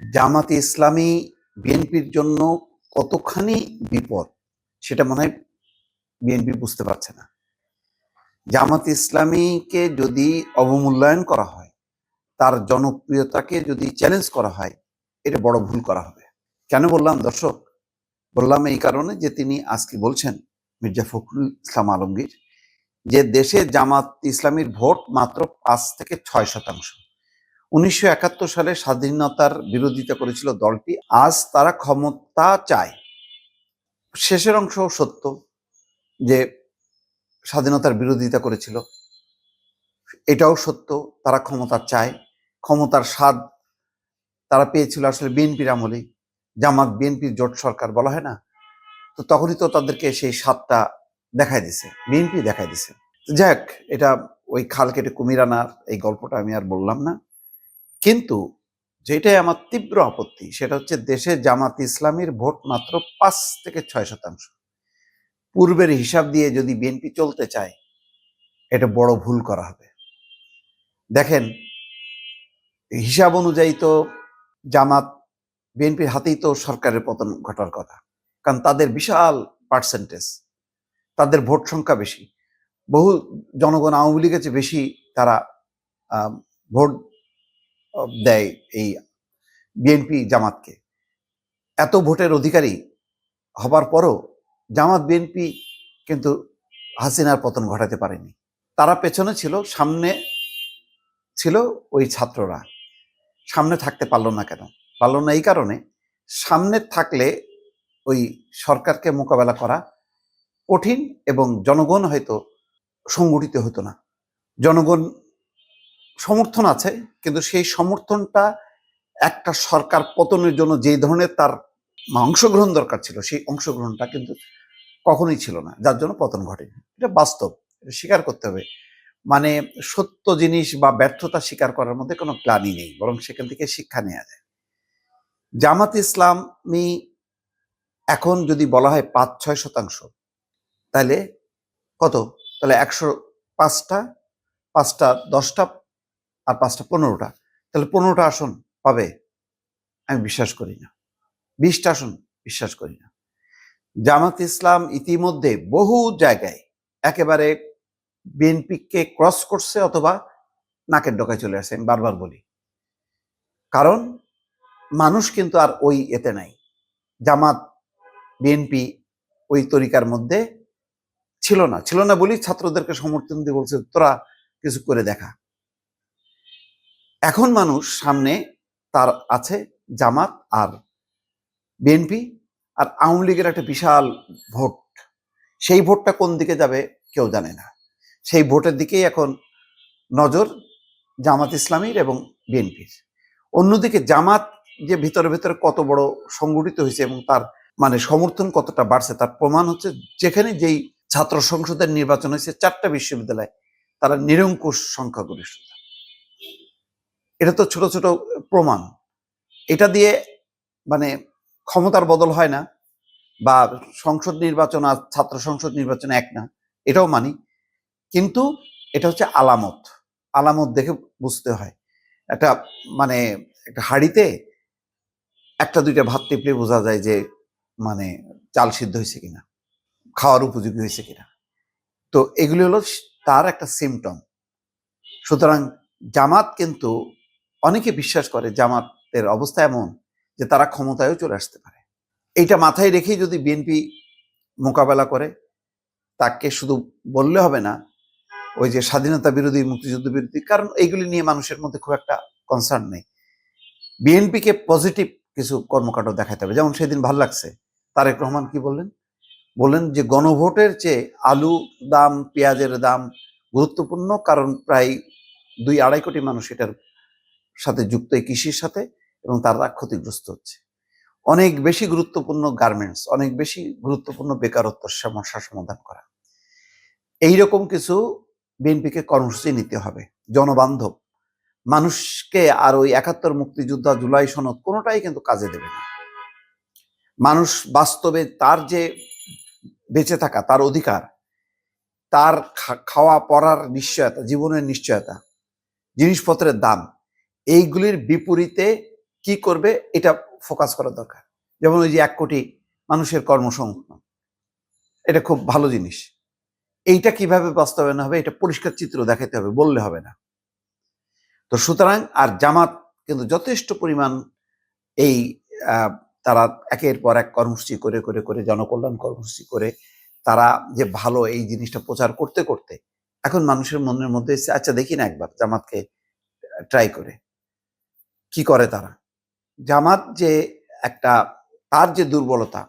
জামাতে ইসলামী বিএনপির জন্য কতখানি বিপদ, সেটা মনে হয় বিএনপি বুঝতে পারছে না। জামাত ইসলামীকে যদি অবমূল্যায়ন করা হয়, তার জনপ্রিয়তাকে যদি চ্যালেঞ্জ করা হয়, এটা বড় ভুল করা হবে। কেন বললাম দর্শক? বললাম এই কারণে যে তিনি আজকে বলছেন, মির্জা ফখরুল ইসলাম আলমগীর, যে দেশে জামাত ইসলামীর ভোট মাত্র পাঁচ থেকে ছয় শতাংশ। উনিশশো একাত্তর সালে স্বাধীনতার বিরোধিতা করেছিল দলটি। আজ তারা ক্ষমতা চায়। শেষের অংশ সত্য যে স্বাধীনতার বিরোধিতা করেছিল। এটাও সত্য, তারা ক্ষমতা চায়। ক্ষমতার স্বাদ তারা পেয়েছিল আসলে বিএনপির আমলে জামাত, বিএনপির জোট সরকার বলা হয় না? তো তখনই তো তাদেরকে সেই স্বাদটা দেখায় দিছে, বিএনপি দেখায় দিছে। যাক এটা ওই খাল কেটে কুমির আনার এই গল্পটা আমি আর বললাম না। কিন্তু যেটাই আমার তীব্র আপত্তি, সেটা হচ্ছে দেশে জামাত ইসলামীর ভোট মাত্র পাঁচ থেকে ছয় শতাংশ। পূর্বের হিসাব দিয়ে যদি বিএনপি চলতে চায়, এটা বড় ভুল করা হবে। দেখেন, হিসাব অনুযায়ী তো জামাত বিএনপির হাতেই তো সরকারের পতন ঘটার কথা। কারণ তাদের বিশাল পার্সেন্টেজ তাদের ভোট সংখ্যা বেশি। বহু জনগণ আওয়ামী লীগের চেয়ে বেশি তারা ভোট দেয় এই বিএনপি জামাতকে। এত ভোটের অধিকারী হবার পরও জামাত বিএনপি কিন্তু হাসিনার পতন ঘটাতে পারেনি। তারা পেছনে ছিল, সামনে ছিল ওই ছাত্ররা। সামনে থাকতে পারল না কেন? পারল না এই কারণে সামনে থাকলে ওই সরকারকে মোকাবেলা করা কঠিন এবং জনগণ হয়তো সংগঠিত হতো না। জনগণ সমর্থন আছে, কিন্তু সেই সমর্থনটা একটা সরকার পতনের জন্য যে ধরনের তার অংশগ্রহণ দরকার ছিল, সেই অংশগ্রহণটা কিন্তু কখনোই ছিল না। যার জন্য পতন ঘটেনি এটা বাস্তব, এটা স্বীকার করতে হবে। মানে সত্য জিনিস বা ব্যর্থতা স্বীকার করার মধ্যে কোনো গ্লানি নেই, বরং সেখান থেকে শিক্ষা নেওয়া যায়। জামাত ইসলামী এখন যদি বলা হয় পাঁচ ছয় শতাংশ, তাহলে কত? তাহলে একশো পাঁচটা পাঁচটা, দশটা আর পাঁচটা পনেরোটা। তাহলে পনেরোটা আসন পাবে? আমি বিশ্বাস করি না। বিশটা আসন বিশ্বাস করি না। জামাত ইসলাম ইতিমধ্যে বহু জায়গায় একেবারে বিএনপিকে ক্রস করছে অথবা নাকের ডোকায় চলে আসে আমি বারবার বলি। কারণ মানুষ কিন্তু আর ওই এতে নাই। জামাত, বিএনপি ওই তরিকার মধ্যে ছিল না। ছিল না বলি ছাত্রদেরকে সমর্থন দিয়ে বলছে, তোরা কিছু করে দেখা। এখন মানুষ সামনে তার আছে জামাত আর বিএনপি আর আওয়ামী লীগের একটা বিশাল ভোট। সেই ভোটটা কোন দিকে যাবে কেউ জানে না। সেই ভোটের দিকেই এখন নজর জামাত ইসলামীর এবং বিএনপির। অন্যদিকে জামাত যে ভিতরে ভিতরে কত বড় সংগঠিত হয়েছে এবং তার মানে সমর্থন কতটা বাড়ছে তার প্রমাণ হচ্ছে যেখানে যেই ছাত্র সংসদের নির্বাচন হয়েছে চারটা বিশ্ববিদ্যালয় তারা নিরঙ্কুশ সংখ্যাগরিষ্ঠতা। এটা তো ছোট ছোট প্রমাণ। এটা দিয়ে মানে ক্ষমতার বদল হয় না বা সংসদ নির্বাচন আর ছাত্র সংসদ নির্বাচন এক না, এটাও মানি। কিন্তু এটা হচ্ছে আলামত। আলামত দেখে বুঝতে হয়। একটা মানে একটা হাড়িতে একটা, দুইটা ভাত টিপলে বোঝা যায় যে মানে চাল সিদ্ধ হয়েছে কিনা, খাওয়ার উপযোগী হয়েছে কিনা। তো এগুলি হলো তার একটা সিমটম সুতরাং জামাত কিন্তু অনেকে বিশ্বাস করে জামাতের অবস্থা এমন যে তারা ক্ষমতায়ও চলে আসতে পারে। এইটা মাথায় রেখেই যদি বিএনপি মোকাবেলা করে, তাকে শুধু বললে হবে না, ওই যে স্বাধীনতা বিরোধী, মুক্তিযুদ্ধ বিরোধী, কারণ এইগুলি নিয়ে মানুষের মধ্যে খুব একটা কনসার্ন নেই। বিএনপিকে পজিটিভ কিছু কর্মকাণ্ড দেখাতে হবে। যেমন সেদিন ভালো লাগছে। তারেক রহমান কি বললেন? বললেন যে গণভোটের চেয়ে আলু দাম, পেঁয়াজের দাম গুরুত্বপূর্ণ, কারণ প্রায় দুই আড়াই কোটি মানুষ এটার সাথে যুক্ত এই কৃষির সাথে এবং তারা ক্ষতিগ্রস্ত হচ্ছে। অনেক বেশি গুরুত্বপূর্ণ গার্মেন্টস অনেক বেশি গুরুত্বপূর্ণ বেকারত্ব সমস্যা সমাধান করা। এইরকম কিছু বিএনপিকে কর্মসূচি নিতে হবে। জনবান্ধব, মানুষকে আর ওই একাত্তর মুক্তিযোদ্ধা জুলাই সনদ কোনোটাই কিন্তু কাজে দেবে না। মানুষ বাস্তবে তার যে বেঁচে থাকা, তার অধিকার, তার খাওয়া পড়ার নিশ্চয়তা, জীবনের নিশ্চয়তা, জিনিসপত্রের দাম এইগুলির বিপরীতে কি করবে? এটা ফোকাস করা দরকার। যেমন ওই যে এক কোটি মানুষের কর্মসংস্থান এটা খুব ভালো জিনিস। এইটা কীভাবে বাস্তবায়ন হবে? এটা পরিষ্কার চিত্র দেখাতে হবে, বললে হবে না। তো সুতরাং, আর জামাত কিন্তু যথেষ্ট পরিমাণ এই তারা একের পর এক কর্মসূচি করে করে করে, জনকল্যাণ কর্মসূচি করে, তারা যে ভালো এই জিনিসটা প্রচার করতে করতে, এখন মানুষের মনের মধ্যে আচ্ছা দেখি না একবার জামাতকে ট্রাই করে। কি করে তারা? জামাত যে একটা, তার যে দুর্বলতা,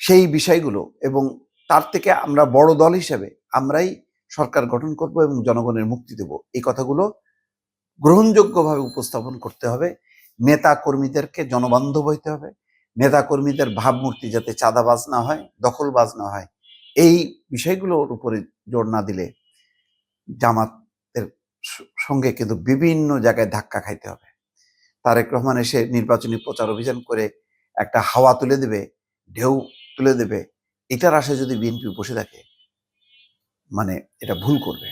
সেই বিষয়গুলো এবং তার থেকে আমরা বড় দল হিসেবে আমরাই সরকার গঠন করব এবং জনগণের মুক্তি দেব। এই কথাগুলো গ্রহণযোগ্যভাবে উপস্থাপন করতে হবে। নেতা কর্মীদেরকে জনবান্ধব হইতে হবে। নেতা কর্মীদের ভাবমূর্তি যাতে চাঁদাবাজ না হয়, দখলবাজ না হয়, এই বিষয়গুলোর উপরে জোর না দিলে জামাতের সঙ্গে কিন্তু বিভিন্ন জায়গায় ধাক্কা খাইতে হবে। তারেক রহমান এসে নির্বাচনী প্রচার অভিযান করে একটা হাওয়া তুলে দেবে, ঢেউ তুলে দেবে, এটার আশায় যদি বিএনপি বসে থাকে মানে এটা ভুল করবে।